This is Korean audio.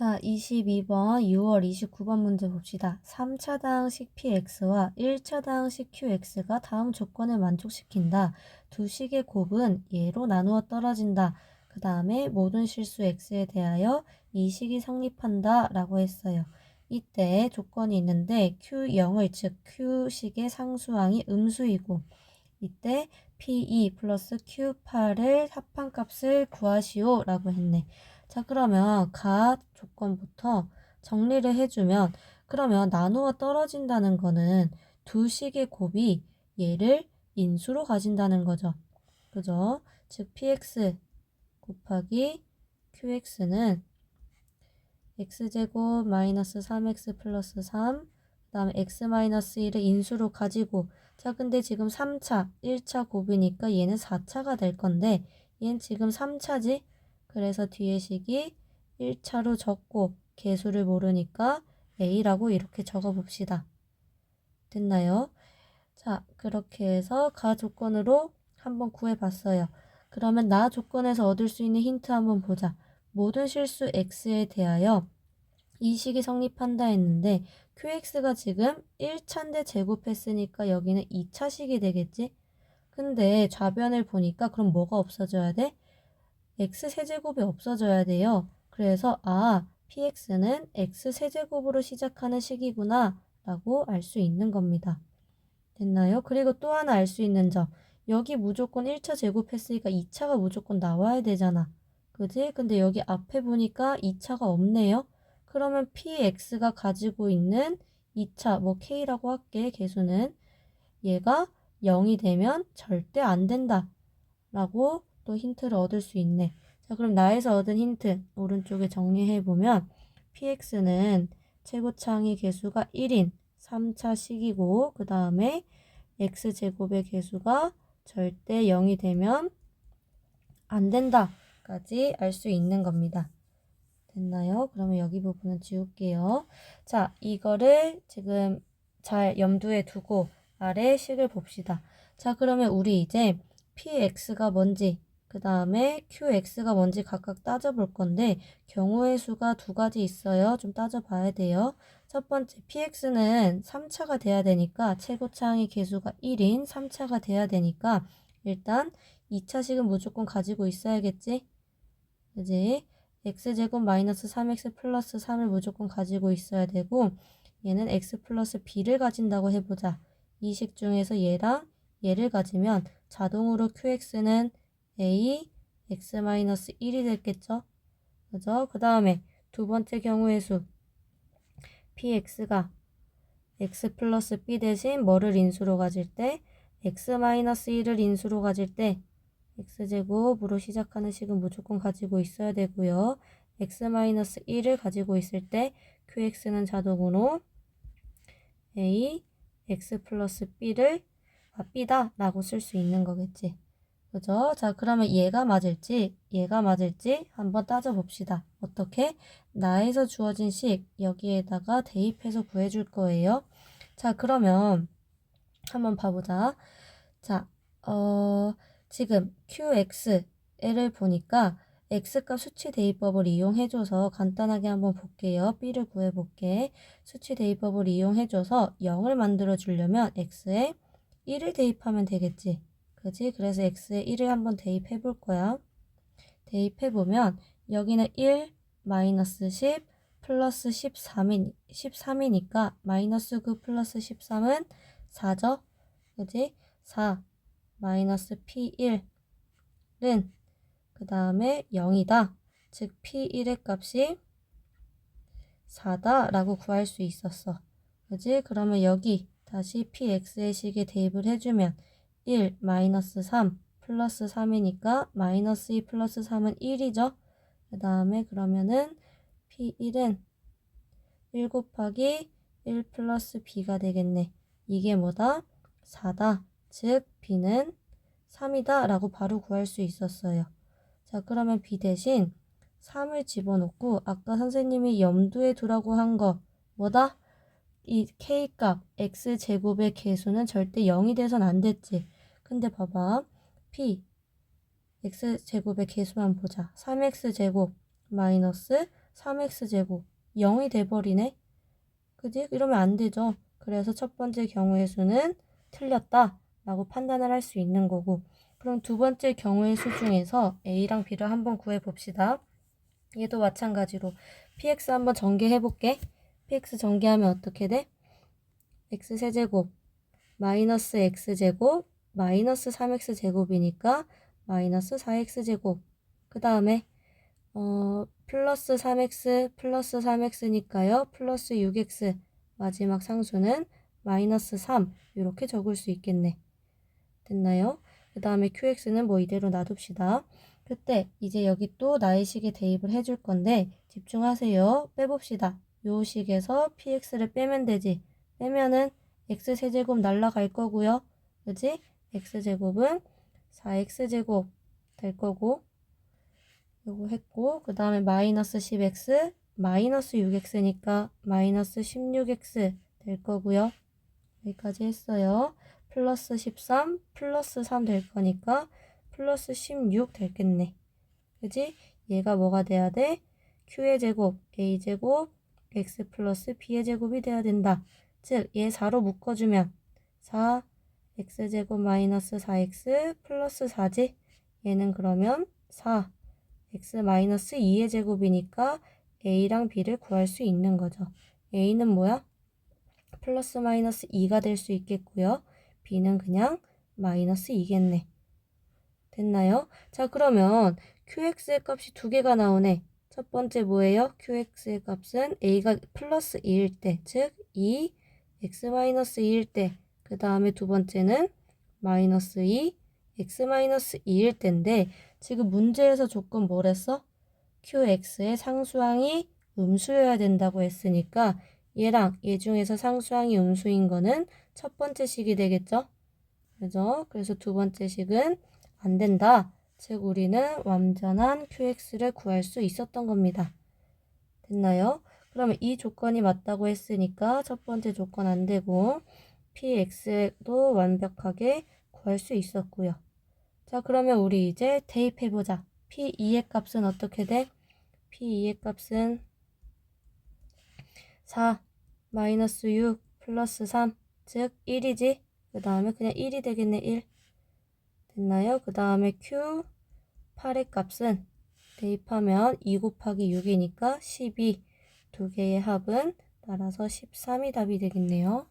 자, 22번 6월 29번 문제 봅시다. 3차당식 px와 1차당식 qx가 다음 조건을 만족시킨다. 두 식의 곱은 예로 나누어 떨어진다. 그 다음에 모든 실수 x에 대하여 이 식이 성립한다 라고 했어요. 이때 조건이 있는데 q0을 즉 q식의 상수항이 음수이고 이때 p2 플러스 q8을 합한값을 구하시오 라고 했네. 자, 그러면 가 조건부터 정리를 해주면 그러면 나누어 떨어진다는 거는 두 식의 곱이 얘를 인수로 가진다는 거죠. 그죠? 즉 px 곱하기 qx는 x제곱 마이너스 3x 플러스 3 그다음에 x 마이너스 1을 인수로 가지고 자 근데 지금 3차 1차 곱이니까 얘는 4차가 될 건데 얘는 지금 3차지 그래서 뒤에 식이 1차로 적고 개수를 모르니까 a라고 이렇게 적어 봅시다. 됐나요? 자, 그렇게 해서 가 조건으로 한번 구해 봤어요. 그러면 나 조건에서 얻을 수 있는 힌트 한번 보자. 모든 실수 x에 대하여 이 식이 성립한다 했는데 qx가 지금 1차인데 제곱했으니까 여기는 2차식이 되겠지? 근데 좌변을 보니까 그럼 뭐가 없어져야 돼? X세제곱이 없어져야 돼요. 그래서 아, px는 x세제곱으로 시작하는 식이구나 라고 알 수 있는 겁니다. 됐나요? 그리고 또 하나 알 수 있는 점. 여기 무조건 1차 제곱했으니까 2차가 무조건 나와야 되잖아. 그지? 근데 여기 앞에 보니까 2차가 없네요. 그러면 px가 가지고 있는 2차, 뭐 k라고 할게, 개수는 얘가 0이 되면 절대 안 된다. 라고 또 힌트를 얻을 수 있네. 자, 그럼 나에서 얻은 힌트 오른쪽에 정리해 보면 px는 최고 창의 개수가 1인 3차 식이고 그 다음에 x제곱의 개수가 절대 0이 되면 안 된다까지 알 수 있는 겁니다. 됐나요? 그러면 여기 부분은 지울게요. 자, 이거를 지금 잘 염두에 두고 아래 식을 봅시다. 자, 그러면 우리 이제 px가 뭔지 그 다음에 qx가 뭔지 각각 따져볼 건데 경우의 수가 두 가지 있어요. 좀 따져봐야 돼요. 첫 번째 px는 3차가 돼야 되니까 최고차항의 개수가 1인 3차가 돼야 되니까 일단 2차식은 무조건 가지고 있어야겠지? 그지? x제곱 마이너스 3x 플러스 3을 무조건 가지고 있어야 되고 얘는 x 플러스 b를 가진다고 해보자. 이 식 중에서 얘랑 얘를 가지면 자동으로 qx는 a x-1이 됐겠죠? 그죠? 그 다음에 두 번째 경우의 수 px가 x 플러스 b 대신 뭐를 인수로 가질 때 x-1을 인수로 가질 때 x제곱으로 시작하는 식은 무조건 가지고 있어야 되고요. x-1을 가지고 있을 때 qx는 자동으로 a x 플러스 b를 아, b다 라고 쓸 수 있는 거겠지. 그죠? 자, 그러면 얘가 맞을지, 얘가 맞을지 한번 따져봅시다. 어떻게? 나에서 주어진 식 여기에다가 대입해서 구해줄 거예요. 자, 그러면 한번 봐보자. 자, 어, 지금 qx를 보니까 x값 수치 대입법을 이용해줘서 간단하게 한번 볼게요. b를 구해볼게. 수치 대입법을 이용해줘서 0을 만들어 주려면 x에 1을 대입하면 되겠지. 그지? 그래서 x에 1을 한번 대입해 볼 거야. 대입해 보면 여기는 1 마이너스 10 플러스 13인, 13이니까 마이너스 9 플러스 13은 4죠? 그지? 4 마이너스 P1은 그 다음에 0이다. 즉 P1의 값이 4다 라고 구할 수 있었어. 그지? 그러면 여기 다시 px의 식에 대입을 해주면 1 마이너스 3 플러스 3이니까 마이너스 2 플러스 3은 1이죠. 그 다음에 그러면은 p1은 1 곱하기 1 플러스 b가 되겠네. 이게 뭐다? 4다. 즉 b는 3이다 라고 바로 구할 수 있었어요. 자 그러면 b 대신 3을 집어넣고 아까 선생님이 염두에 두라고 한 거 뭐다? 이 k값 x제곱의 개수는 절대 0이 돼선 안 됐지. 근데 봐봐. p x제곱의 개수만 보자. 3x제곱 마이너스 3x제곱 0이 돼버리네. 그지? 이러면 안 되죠. 그래서 첫 번째 경우의 수는 틀렸다 라고 판단을 할 수 있는 거고 그럼 두 번째 경우의 수 중에서 a랑 b를 한번 구해 봅시다. 얘도 마찬가지로 px 한번 전개해 볼게. Px 전개하면 어떻게 돼? x세제곱 마이너스 x제곱 마이너스 3x제곱이니까 마이너스 4x제곱 그 다음에 어, 플러스 3x 플러스 3x니까요. 플러스 6x 마지막 상수는 마이너스 3 이렇게 적을 수 있겠네. 됐나요? 그 다음에 qx는 뭐 이대로 놔둡시다. 그때 이제 여기 또 나의 식에 대입을 해줄 건데 집중하세요. 빼봅시다. 요 식에서 px를 빼면 되지. 빼면은 x세제곱 날라갈 거고요. 그지? x제곱은 4x제곱 될 거고 요거 했고 그 다음에 마이너스 10x 마이너스 6x니까 마이너스 16x 될 거고요. 여기까지 했어요. 플러스 13 플러스 3 될 거니까 플러스 16 되겠네. 그지? 얘가 뭐가 돼야 돼? q의 제곱, a제곱, x 플러스 b의 제곱이 돼야 된다. 즉, 얘 4로 묶어주면 4, x제곱 마이너스 4x 플러스 4지? 얘는 그러면 4, x 마이너스 2의 제곱이니까 a랑 b를 구할 수 있는 거죠. a는 뭐야? 플러스 마이너스 2가 될 수 있겠고요. b는 그냥 마이너스 2겠네. 됐나요? 자, 그러면 qx의 값이 두 개가 나오네. 첫 번째 뭐예요? qx의 값은 a가 플러스 2일 때, 즉 2, x 마이너스 2일 때, 그 다음에 두 번째는 마이너스 2, x 마이너스 2일 때인데 지금 문제에서 조건 뭐랬어? qx의 상수항이 음수여야 된다고 했으니까 얘랑 얘 중에서 상수항이 음수인 거는 첫 번째 식이 되겠죠? 그죠? 그래서 두 번째 식은 안 된다. 즉 우리는 완전한 qx를 구할 수 있었던 겁니다. 됐나요? 그러면 이 조건이 맞다고 했으니까 첫 번째 조건 안 되고 px도 완벽하게 구할 수 있었고요. 자 그러면 우리 이제 대입해보자. p2의 값은 어떻게 돼? p2의 값은 4 마이너스 6 플러스 3 즉 1이지. 그 다음에 그냥 1이 되겠네 1. 됐나요? 그 다음에 q 8의 값은 대입하면 2 곱하기 6이니까 12. 두 개의 합은 따라서 13이 답이 되겠네요.